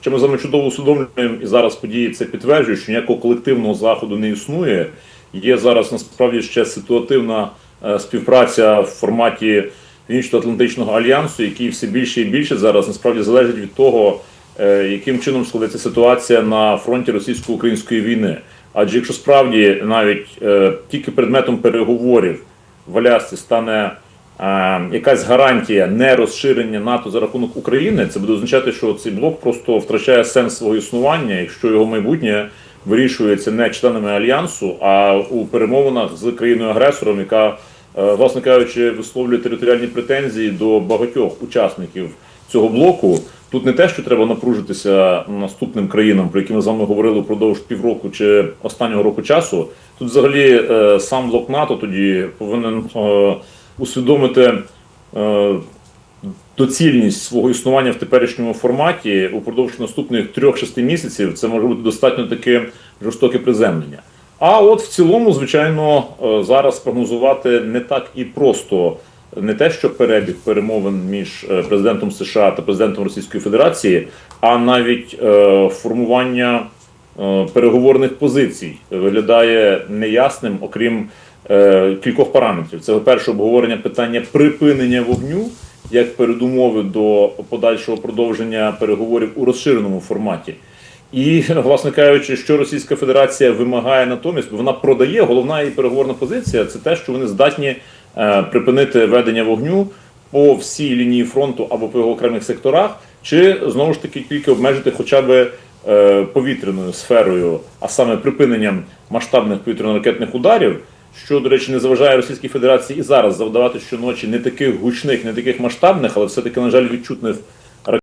Що ми з вами чудово усвідомлюємо, і зараз події це підтверджують, що ніякого колективного заходу не існує. Є зараз насправді ще ситуативна е, співпраця в форматі Північно-Атлантичного альянсу, який все більше і більше зараз насправді залежить від того, е, яким чином складеться ситуація на фронті російсько-української війни. Адже якщо справді навіть е, тільки предметом переговорів в Алясці стане якась гарантія не розширення НАТО за рахунок України, це буде означати, що цей блок просто втрачає сенс свого існування, якщо його майбутнє вирішується не членами альянсу, а у перемовинах з країною агресором, яка, е, власне кажучи, висловлює територіальні претензії до багатьох учасників цього блоку. Тут не те, що треба напружитися наступним країнам, про які ми з вами говорили впродовж півроку чи останнього року часу. Тут, взагалі, е, сам блок НАТО тоді повинен е, усвідомити е, доцільність свого існування в теперішньому форматі упродовж наступних 3-6 місяців. Це може бути достатньо таке жорстоке приземлення. А от в цілому, звичайно, е, зараз прогнозувати не так і просто не те, що перебіг перемовин між е, президентом США та президентом Російської Федерації, а навіть формування переговорних позицій виглядає неясним, окрім е, кількох параметрів. Це перше обговорення питання припинення вогню як передумови до подальшого продовження переговорів у розширеному форматі. І, власне кажучи, що Російська Федерація вимагає натомість, бо вона продає, головна її переговорна позиція це те, що вони здатні е, припинити ведення вогню по всій лінії фронту або по його окремих секторах, чи знову ж таки тільки обмежити хоча б е, повітряною сферою, а саме припиненням масштабних повітряно-ракетних ударів, що, до речі, не заважає Російській Федерації і зараз завдавати щоночі не таких гучних, не таких масштабних, але все-таки, на жаль, відчутних